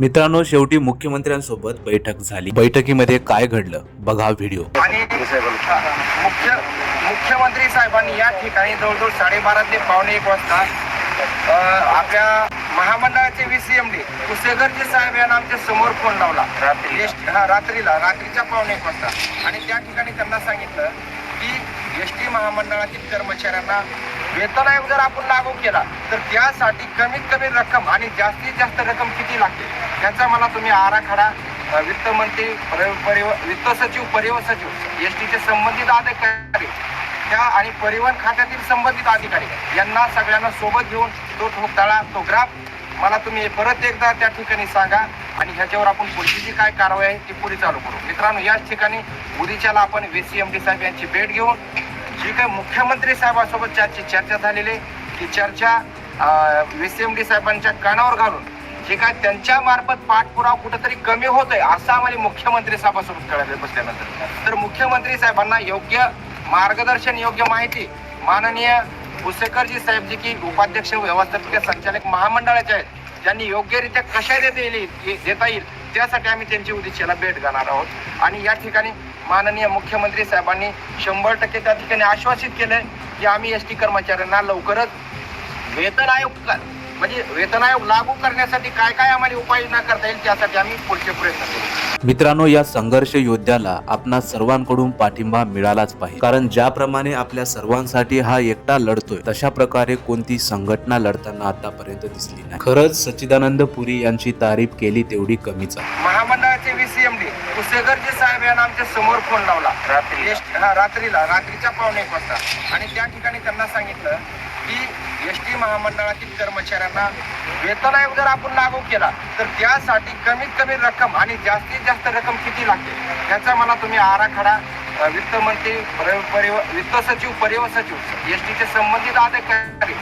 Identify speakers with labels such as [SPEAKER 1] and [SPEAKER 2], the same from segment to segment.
[SPEAKER 1] मित्रांनो शेवटी मुख्यमंत्र्यांसोबत बैठक झाली. बैठकीमध्ये काय घडलं? बघा व्हिडिओ.
[SPEAKER 2] आणि मुख्य मुख्यमंत्री साहेबांनी या ठिकाणी जवळजवळ साडेबारा ते पावणे एक वाजता अ, आपल्या महामंडळाचे व्हीसीएमडी कुसेगरजी साहेब यांना आमच्यासमोर फोन लावला. रात्री हा रात्रीला रात्रीच्या पावणे एक वाजता. आणि त्या ठिकाणी त्यांना सांगितलं की एस टी महामंडळातील कर्मचाऱ्यांना वेतन आयोग जर आपण लागू केला तर त्यासाठी कमीत कमी रक्कम आणि जास्तीत जास्त रक्कम किती लागते? त्याचा मला तुम्ही आराखडा वित्त वित्तमंत्री परिव- वित्त सचिव परिवहन सचिव एस टीचे संबंधित अधिकारी त्या आणि परिवहन खात्यातील संबंधित अधिकारी यांना सगळ्यांना सोबत घेऊन तो ठोकताळा तो ग्राफ मला तुम्ही परत एकदा त्या ठिकाणी सांगा आणि ह्याच्यावर आपण पुढची जी काय कारवाई आहे ती पुढे चालू करू. मित्रांनो याच ठिकाणी उदीच्याला आपण व्ही सी एम डी साहेब यांची भेट घेऊन जी काय मुख्यमंत्री साहेबांसोबत ज्याची चर्चा झालेली ती चर्चा व्ही सी एम डी साहेबांच्या कानावर घालून जे काय त्यांच्या मार्फत पाठपुरावा कुठेतरी कमी होतोय असं आम्हाला मुख्यमंत्री साहेबांसोबत कळालं बसल्यानंतर. तर मुख्यमंत्री साहेबांना योग्य मार्गदर्शन योग्य माहिती माननीय पुसेकरजी साहेब जी की उपाध्यक्ष व्यवस्थापकीय संचालक महामंडळाचे आहेत ज्यांनी योग्यरित्या कशा देता येईल देता येईल त्यासाठी आम्ही त्यांची उद्देशाला भेट घेणार आहोत. आणि या ठिकाणी माननीय मुख्यमंत्री साहेबांनी शंभर टक्के त्या ठिकाणी आश्वासित केलंय की आम्ही एस टी कर्मचाऱ्यांना लवकरच वेतन आयोग क- म्हणजे वेतन आयोग लागू करण्यासाठी काय काय आम्हाला उपाययोजना करता येईल त्यासाठी आम्ही पुढचे प्रयत्न करू.
[SPEAKER 1] मित्रांनो या संघर्ष योद्ध्याला आपणा सर्वांकडून पाठिंबा मिळालाच पाहिजे. कारण ज्याप्रमाणे आपल्या सर्वांसाठी हा एकटा लढतोय तशा प्रकारे कोणती संघटना लढताना आतापर्यंत दिसली नाही. खरंच सच्चिदानंद पुरी यांची तारीफ केली तेवढी कमीच आहे.
[SPEAKER 2] कुसेगरजी साहेब यांना आमच्यासमोर फोन लावला. रात्री. हा रात्रीला. रात्रीच्या पावणे एक वाजता. आणि त्या ठिकाणी त्यांना सांगितलं की एस टी महामंडळातील कर्मचाऱ्यांना वेतन आयोग जर आपण लागू केला तर त्यासाठी कमीत कमी रक्कम आणि जास्तीत जास्त रक्कम किती लागते? ह्याचा मला तुम्ही आराखडा वित्तमंत्री परि- परिव- वित्त सचिव परिवहन सचिव एस टीचे संबंधित अधिकारी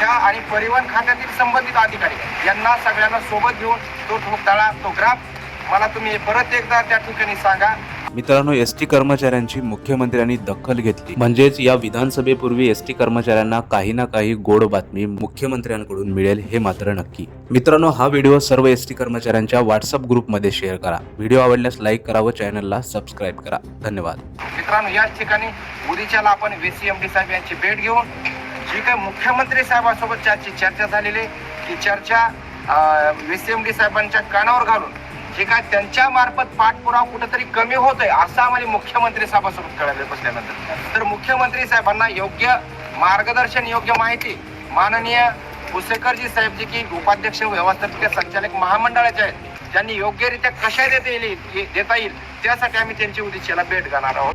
[SPEAKER 2] त्या आणि परिवहन खात्यातील संबंधित अधिकारी यांना सगळ्यांना सोबत घेऊन तो ठोकताळा तो ग्राफ मला तुम्ही परत एकदा त्या ठिकाणी सांगा.
[SPEAKER 1] मित्रांनो एस टी कर्मचाऱ्यांची मुख्यमंत्र्यांनी दखल घेतली. म्हणजेच या विधानसभेपूर्वी एस टी कर्मचाऱ्यांना काही ना काही गोड बातमी मुख्यमंत्र्यांकडून मिळेल हे मात्र नक्की. मित्रांनो हा व्हिडिओ सर्व एस टी कर्मचाऱ्यांच्या व्हॉट्सअप ग्रुपमध्ये शेअर करा. व्हिडिओ आवडल्यास लाईक करा व चॅनलला सबस्क्राईब करा. धन्यवाद.
[SPEAKER 2] मित्रांनो याच ठिकाणी उद्याच्याला आपण व्हीसीएमडी साहेब यांची भेट घेऊन जी काय मुख्यमंत्री साहेबांसोबत चर्चा झालेली ती चर्चा व्हीसीएमडी साहेबांच्या कानावर घालून जे काय त्यांच्या मार्फत पाठपुरावा कुठेतरी कमी होतोय असं आम्हाला मुख्यमंत्री साहेबांसोबत कळालं बसल्यानंतर. तर मुख्यमंत्री साहेबांना योग्य मार्गदर्शन योग्य माहिती माननीय भुसेकरजी साहेब जे की उपाध्यक्ष व्यवस्थापकीय संचालक महामंडळाचे आहेत त्यांनी योग्यरित्या कशा देता येईल देता येईल त्यासाठी आम्ही त्यांची उद्देशाला भेट घेणार आहोत.